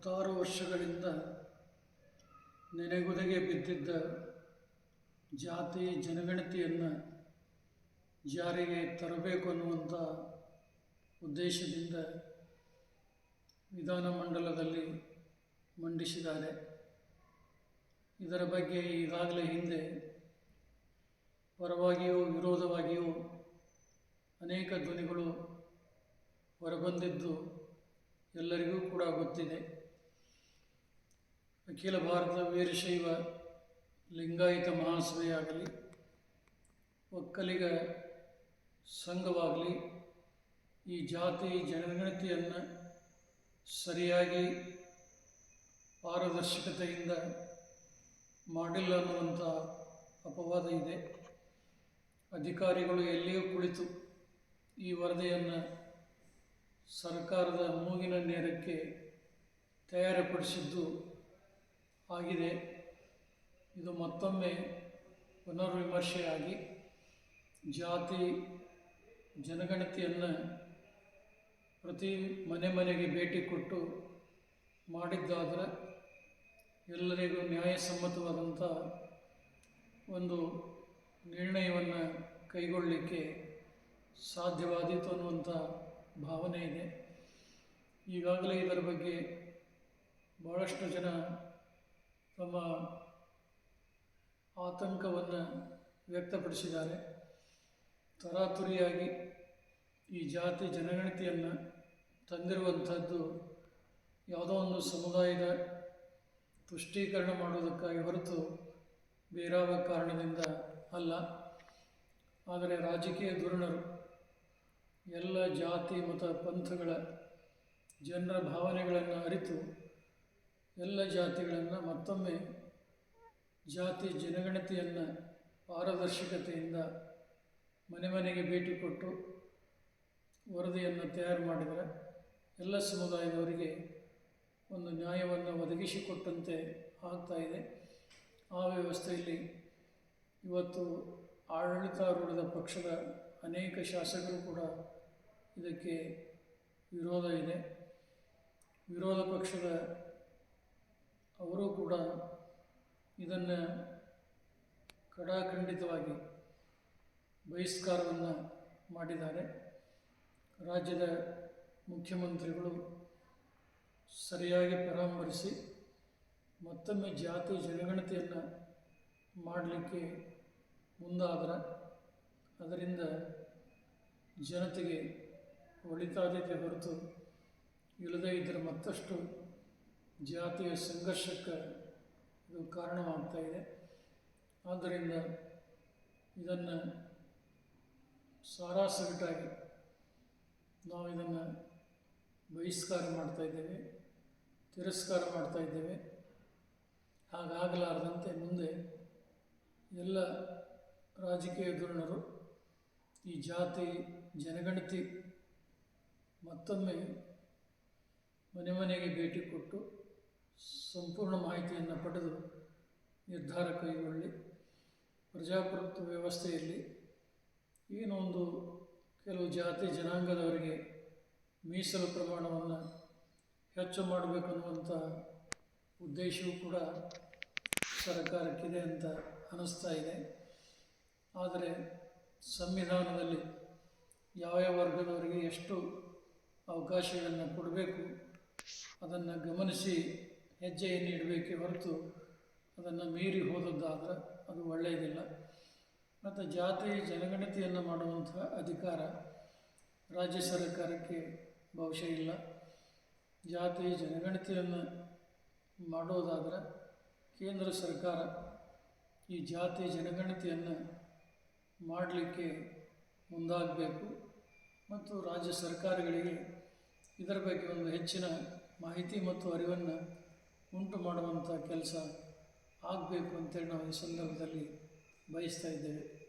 ಹತ್ತಾರು ವರ್ಷಗಳಿಂದ ನೆನೆಗುದಿಗೆ ಬಿದ್ದಿದ್ದ ಜಾತಿ ಜನಗಣತಿಯನ್ನು ಜಾರಿಗೆ ತರಬೇಕು ಅನ್ನುವಂಥ ಉದ್ದೇಶದಿಂದ ವಿಧಾನಮಂಡಲದಲ್ಲಿ ಮಂಡಿಸಿದ್ದಾರೆ. ಇದರ ಬಗ್ಗೆ ಈಗಾಗಲೇ ಹಿಂದೆ ಪರವಾಗಿಯೂ ವಿರೋಧವಾಗಿಯೂ ಅನೇಕ ಧ್ವನಿಗಳು ಹೊರಬಂದಿದ್ದು ಎಲ್ಲರಿಗೂ ಕೂಡ ಗೊತ್ತಿದೆ. ಅಖಿಲ ಭಾರತ ವೀರಶೈವ ಲಿಂಗಾಯತ ಮಹಾಸಭೆಯಾಗಲಿ, ಒಕ್ಕಲಿಗ ಸಂಘವಾಗಲಿ, ಈ ಜಾತಿ ಜನಗಣತಿಯನ್ನು ಸರಿಯಾಗಿ ಪಾರದರ್ಶಕತೆಯಿಂದ ಮಾಡಿಲ್ಲ ಅನ್ನುವಂಥ ಅಪವಾದ ಇದೆ. ಅಧಿಕಾರಿಗಳು ಎಲ್ಲಿಯೂ ಕುಳಿತು ಈ ವರದಿಯನ್ನು ಸರ್ಕಾರದ ಮೂಗಿನ ನೇರಕ್ಕೆ ತಯಾರುಪಡಿಸಿದ್ದು ಆಗಿದೆ. ಇದು ಮತ್ತೊಮ್ಮೆ ಪುನರ್ವಿಮರ್ಶೆಯಾಗಿ ಜಾತಿ, ಜನಗಣತಿಯನ್ನು ಪ್ರತಿ ಮನೆ ಮನೆಗೆ ಭೇಟಿ ಕೊಟ್ಟು ಮಾಡಿದ್ದಾದರೆ ಎಲ್ಲರಿಗೂ ನ್ಯಾಯಸಮ್ಮತವಾದಂಥ ಒಂದು ನಿರ್ಣಯವನ್ನು ಕೈಗೊಳ್ಳಲಿಕ್ಕೆ ಸಾಧ್ಯವಾದೀತು ಅನ್ನುವಂಥ ಭಾವನೆ ಇದೆ. ಈಗಾಗಲೇ ಇದರ ಬಗ್ಗೆ ಭಾಳಷ್ಟು ಜನ ತಮ್ಮ ಆತಂಕವನ್ನು ವ್ಯಕ್ತಪಡಿಸಿದ್ದಾರೆ. ತರಾತುರಿಯಾಗಿ ಈ ಜಾತಿ ಜನಗಣತಿಯನ್ನು ತಂದಿರುವಂಥದ್ದು ಯಾವುದೋ ಒಂದು ಸಮುದಾಯದ ತುಷ್ಟೀಕರಣ ಮಾಡುವುದಕ್ಕಾಗಿ ಹೊರತು ಬೇರಾವ ಕಾರಣದಿಂದ ಅಲ್ಲ. ಆದರೆ ರಾಜಕೀಯ ಧೋರಣರು, ಎಲ್ಲ ಜಾತಿ, ಮತ, ಪಂಥಗಳ ಜನರ ಭಾವನೆಗಳನ್ನು ಅರಿತು ಎಲ್ಲ ಜಾತಿಗಳನ್ನು ಮತ್ತೊಮ್ಮೆ ಜಾತಿ ಜನಗಣತಿಯನ್ನು ಪಾರದರ್ಶಕತೆಯಿಂದ ಮನೆ ಮನೆಗೆ ಭೇಟಿ ಕೊಟ್ಟು ವರದಿಯನ್ನು ತಯಾರು ಮಾಡಿದರೆ ಎಲ್ಲ ಸಮುದಾಯದವರಿಗೆ ಒಂದು ನ್ಯಾಯವನ್ನು ಒದಗಿಸಿಕೊಟ್ಟಂತೆ ಆಗ್ತಾ ಇದೆ. ಆ ವ್ಯವಸ್ಥೆಯಲ್ಲಿ ಇವತ್ತು ಆಡಳಿತಾರೂಢದ ಪಕ್ಷದ ಅನೇಕ ಶಾಸಕರು ಕೂಡ ಇದಕ್ಕೆ ವಿರೋಧ ಇದೆ. ವಿರೋಧ ಪಕ್ಷದ ಅವರು ಕೂಡ ಇದನ್ನು ಕಡಾಖಂಡಿತವಾಗಿ ಬಹಿಷ್ಕಾರವನ್ನು ಮಾಡಿದ್ದಾರೆ. ರಾಜ್ಯದ ಮುಖ್ಯಮಂತ್ರಿಗಳು ಸರಿಯಾಗಿ ಪರಾಮರಿಸಿ ಮತ್ತೊಮ್ಮೆ ಜಾತಿ ಜನಗಣತಿಯನ್ನು ಮಾಡಲಿಕ್ಕೆ ಮುಂದಾದರೆ ಅದರಿಂದ ಜನತೆಗೆ ಒಳಿತಾದ್ಯತೆ ಹೊರತು ಇಲ್ಲದೇ ಇದ್ದರೆ ಮತ್ತಷ್ಟು ಜಾತಿಯ ಸಂಘರ್ಷಕ್ಕೆ ಇದು ಕಾರಣವಾಗ್ತಾ ಇದೆ. ಆದ್ದರಿಂದ ಇದನ್ನು ಸಾರಾಸಗಟಾಗಿ ನಾವು ಇದನ್ನು ಬಹಿಷ್ಕಾರ ಮಾಡ್ತಾ ಇದ್ದೇವೆ, ತಿರಸ್ಕಾರ ಮಾಡ್ತಾ ಇದ್ದೇವೆ. ಹಾಗಾಗಲಾರದಂತೆ ಮುಂದೆ ಎಲ್ಲ ರಾಜಕೀಯ ಧೋರಣರು ಈ ಜಾತಿ, ಜನಗಣತಿ ಮತ್ತೊಮ್ಮೆ ಮನೆ ಮನೆಗೆ ಭೇಟಿ ಕೊಟ್ಟು ಸಂಪೂರ್ಣ ಮಾಹಿತಿಯನ್ನು ಪಡೆದು ನಿರ್ಧಾರ ಕೈಗೊಳ್ಳಿ. ಪ್ರಜಾಪ್ರಭುತ್ವ ವ್ಯವಸ್ಥೆಯಲ್ಲಿ ಏನೋ ಒಂದು ಕೆಲವು ಜಾತಿ ಜನಾಂಗದವರಿಗೆ ಮೀಸಲು ಪ್ರಮಾಣವನ್ನು ಹೆಚ್ಚು ಮಾಡಬೇಕು ಅನ್ನುವಂಥ ಉದ್ದೇಶವೂ ಕೂಡ ಸರ್ಕಾರಕ್ಕಿದೆ ಅಂತ ಅನ್ನಿಸ್ತಾ ಇದೆ. ಆದರೆ ಸಂವಿಧಾನದಲ್ಲಿ ಯಾವ ಯಾವ ವರ್ಗದವರಿಗೆ ಎಷ್ಟು ಅವಕಾಶಗಳನ್ನು ಕೊಡಬೇಕು ಅದನ್ನು ಗಮನಿಸಿ ಹೆಜ್ಜೆಯನ್ನು ಇಡಬೇಕೇ ಹೊರತು ಅದನ್ನು ಮೀರಿ ಹೋದದ್ದಾದರೆ ಅದು ಒಳ್ಳೆಯದಿಲ್ಲ. ಮತ್ತು ಜಾತಿ ಜನಗಣತಿಯನ್ನು ಮಾಡುವಂಥ ಅಧಿಕಾರ ರಾಜ್ಯ ಸರ್ಕಾರಕ್ಕೆ ಬಹುಶಃ ಇಲ್ಲ. ಜಾತಿ ಜನಗಣತಿಯನ್ನು ಮಾಡೋದಾದರೆ ಕೇಂದ್ರ ಸರ್ಕಾರ ಈ ಜಾತಿ ಜನಗಣತಿಯನ್ನು ಮಾಡಲಿಕ್ಕೆ ಮುಂದಾಗಬೇಕು. ಮತ್ತು ರಾಜ್ಯ ಸರ್ಕಾರಗಳಿಗೆ ಇದರ ಬಗ್ಗೆ ಒಂದು ಹೆಚ್ಚಿನ ಮಾಹಿತಿ ಮತ್ತು ಅರಿವನ್ನು ಉಂಟು ಮಾಡುವಂಥ ಕೆಲಸ ಆಗಬೇಕು ಅಂತೇಳಿ ನಾವು ಈ ಸಂದರ್ಭದಲ್ಲಿ ಬಯಸ್ತಾ ಇದ್ದೇವೆ.